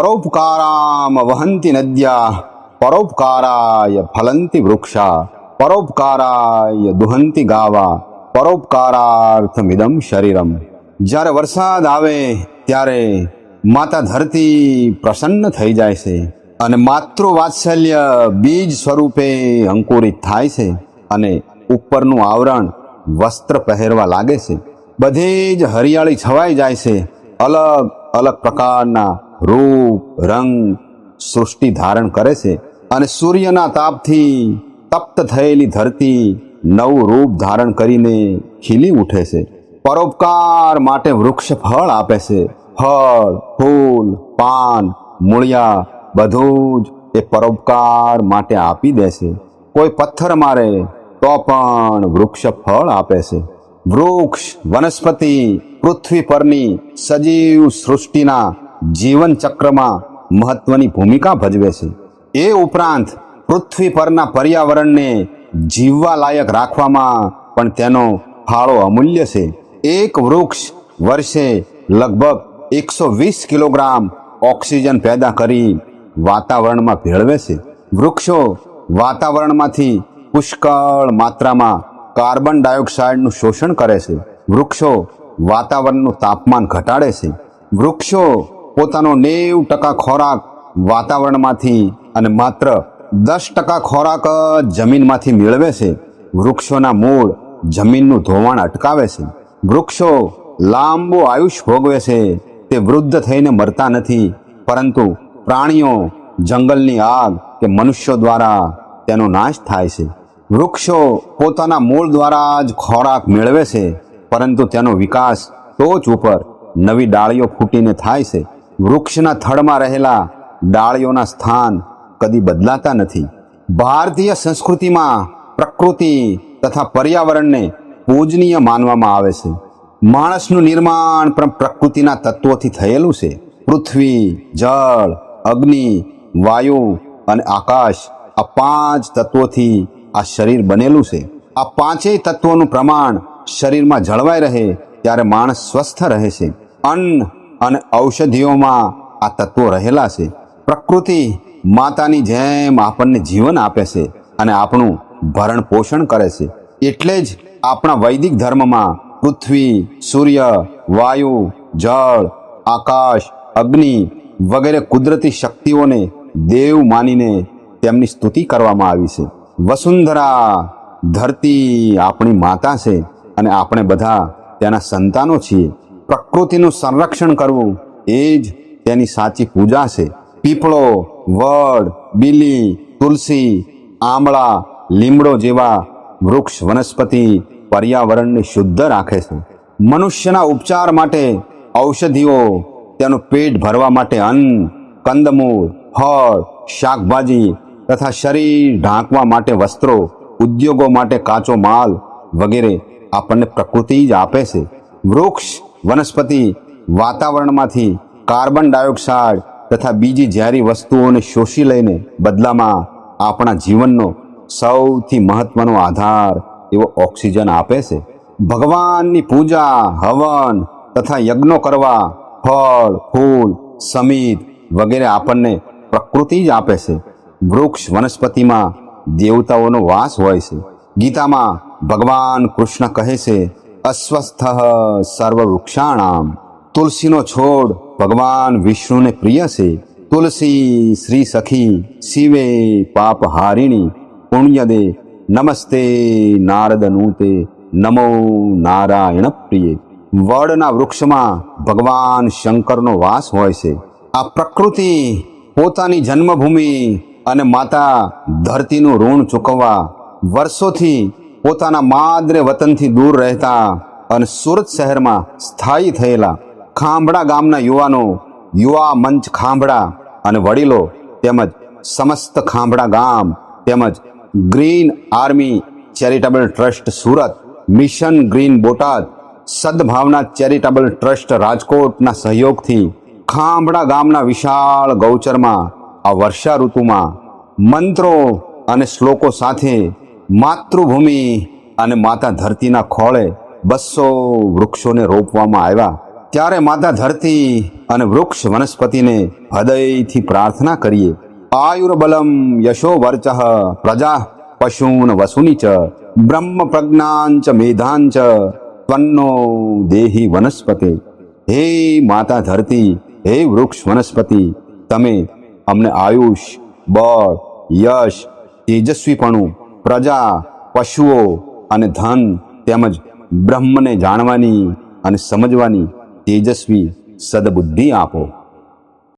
પરોપકારામ વહંતી નદ્યા પરોપકારાય ફલંતી વૃક્ષા પરોપકારાય દુહંતી ગાવા પરોપકારાર્થમિદમ શરીરમ જ્યારે વરસાદ આવે ત્યારે માતા ધરતી પ્રસન્ન થઈ જાય છે અને માતૃવાત્સલ્ય બીજ સ્વરૂપે અંકુરિત થાય છે અને ઉપરનું આવરણ વસ્ત્ર પહેરવા લાગે છે. બધી જ હરિયાળી છવાઈ જાય છે. અલગ અલગ પ્રકારના રૂપ, રંગ, સૃષ્ટિ ધારણ કરે છે અને સૂર્યના તાપથી તપ્ત થયેલી ધરતી નવું રૂપ ધારણ કરીને ખીલી ઉઠે છે. પરોપકાર માટે વૃક્ષ ફળ આપે છે. ફળ, ફૂલ, પાન, મૂળિયા બધું જ એ પરોપકાર માટે આપી દે છે. કોઈ પથ્થર મારે તો પણ વૃક્ષ ફળ આપે છે. વૃક્ષ, વનસ્પતિ, પૃથ્વી પરની સજીવ સૃષ્ટિના જીવન ચક્રમાં મહત્વની ભૂમિકા ભજવે છે. એ ઉપરાંત પૃથ્વી પરના પર્યાવરણને જીવવા લાયક રાખવામાં પણ તેનો ફાળો અમૂલ્ય છે. એક વૃક્ષ વર્ષે લગભગ એકસો વીસ કિલોગ્રામ ઓક્સિજન પેદા કરી વાતાવરણમાં ભેળવે છે. વૃક્ષો વાતાવરણમાંથી પુષ્કળ માત્રામાં કાર્બન ડાયોક્સાઇડનું શોષણ કરે છે. વૃક્ષો વાતાવરણનું તાપમાન ઘટાડે છે. વૃક્ષો પોતાનો નેવ ટકા ખોરાક વાતાવરણમાંથી અને માત્ર દસ ટકા ખોરાક જમીનમાંથી મેળવે છે. વૃક્ષોના મૂળ જમીનનું ધોવાણ અટકાવે છે. વૃક્ષો લાંબો આયુષ ભોગવે છે. તે વૃદ્ધ થઈને મરતા નથી. પરંતુ પ્રાણીઓ જંગલની આગ કે મનુષ્યો દ્વારા તેનો નાશ થાય છે. વૃક્ષો પોતાના મૂળ દ્વારા જ ખોરાક મેળવે છે. પરંતુ તેનો વિકાસ ટોચ ઉપર નવી ડાળીઓ ફૂટીને થાય છે. વૃક્ષના થડમાં રહેલા ડાળીઓના સ્થાન કદી બદલાતા નથી. ભારતીય સંસ્કૃતિમાં પ્રકૃતિ તથા પર્યાવરણને પૂજનીય માનવામાં આવે છે. માણસનું નિર્માણ પણ પ્રકૃતિના તત્વોથી થયેલું છે. પૃથ્વી, જળ, અગ્નિ, વાયુ અને આકાશ આ પાંચ તત્વોથી આ શરીર બનેલું છે. આ પાંચેય તત્વોનું પ્રમાણ શરીરમાં જળવાઈ રહે ત્યારે માણસ સ્વસ્થ રહે છે. અન્ન અને ઔષધિઓમાં આ તત્વો રહેલા છે. પ્રકૃતિ માતાની જેમ આપણને જીવન આપે છે અને આપણું ભરણ પોષણ કરે છે. એટલે જ આપણા વૈદિક ધર્મમાં પૃથ્વી, સૂર્ય, વાયુ, જળ, આકાશ, અગ્નિ વગેરે કુદરતી શક્તિઓને દેવ માનીને તેમની સ્તુતિ કરવામાં આવી છે. વસુંધરા ધરતી આપણી માતા છે અને આપણે બધા તેના સંતાનો છીએ. પ્રકૃતિનું સંરક્ષણ કરવું, એ જ તેની સાચી પૂજા છે. પીપળો, વડ, બીલી, તુલસી, આમળા, લીમડો જેવા વૃક્ષ વનસ્પતિ પર્યાવરણને શુદ્ધ રાખે છે. મનુષ્યના ઉપચાર માટે ઔષધિઓ, તેનું પેટ ભરવા માટે અન્ન, કંદમૂળ, ફળ, શાકભાજી તથા શરીર ઢાંકવા માટે વસ્ત્રો, ઉદ્યોગો માટે કાચો માલ વગેરે આપણને પ્રકૃતિ જ આપે છે. વૃક્ષ વનસ્પતિ વાતાવરણમાંથી કાર્બન ડાયોક્સાઇડ તથા બીજી ઝેરી વસ્તુઓને શોષી લઈને બદલામાં આપણા જીવનનો સૌથી મહત્વનો આધાર એવો ઓક્સિજન આપે છે. ભગવાનની પૂજા, હવન તથા યજ્ઞો કરવા ફળ, ફૂલ, સમિત વગેરે આપણને પ્રકૃતિ જ આપે છે. વૃક્ષ વનસ્પતિમાં દેવતાઓનો વાસ હોય છે. ગીતામાં ભગવાન કૃષ્ણ કહે છે અસ્વસ્થ સર્વવૃક્ષાણામ। તુલસીનો છોડ ભગવાન વિષ્ણુને પ્રિય છે। તુલસી શ્રી સખી શિવે પાપ હારિણી। પુણ્યદે નમસ્તે નારદનુતે નમો નારાયણ પ્રિય। વડના વૃક્ષમાં ભગવાન શંકરનો વાસ હોય છે। આ પ્રકૃતિ પોતાની જન્મભૂમિ અને માતા ધરતીનું ઋણ ચૂકવવા વર્ષોથી પોતાના માદરે વતનથી દૂર રહેતા અને સુરત શહેરમાં સ્થાયી થયેલા ખાંભડા ગામના યુવાનો, યુવા મંચ ખાંભડા અને વડીલો તેમજ સમસ્ત ખાંભડા ગામ તેમજ green army charitable trust Surat, mission green Botad, Sadbhavna charitable trust રાજકોટના સહયોગથી ખાંભડા ગામના વિશાળ ગૌચરમાં આ વર્ષા ઋતુમાં મંત્રો અને શ્લોકો સાથે માતૃભૂમિ અને માતા ધરતીના ખોળે બસો વૃક્ષોને રોપવામાં આવ્યા. ત્યારે માતા ધરતી અને વૃક્ષ વનસ્પતિને હૃદયથી પ્રાર્થના કરીએ. આયુર્બલમ યશો વર્ચ પ્રજા પશુન વસુની ચ બ્રહ્મ પ્રજ્ઞાંચ મેધાંચ ત્વન્નો દેહી વનસ્પતિ. હે માતા ધરતી, હે વૃક્ષ વનસ્પતિ, તમે અમને આયુષ, બળ, યશ, તેજસ્વીપણું પ્રજા પશુઓ અને ધન તેમજ બ્રહ્મને જાણવાની અને સમજવાની તેજસ્વી સદબુદ્ધિ આપો.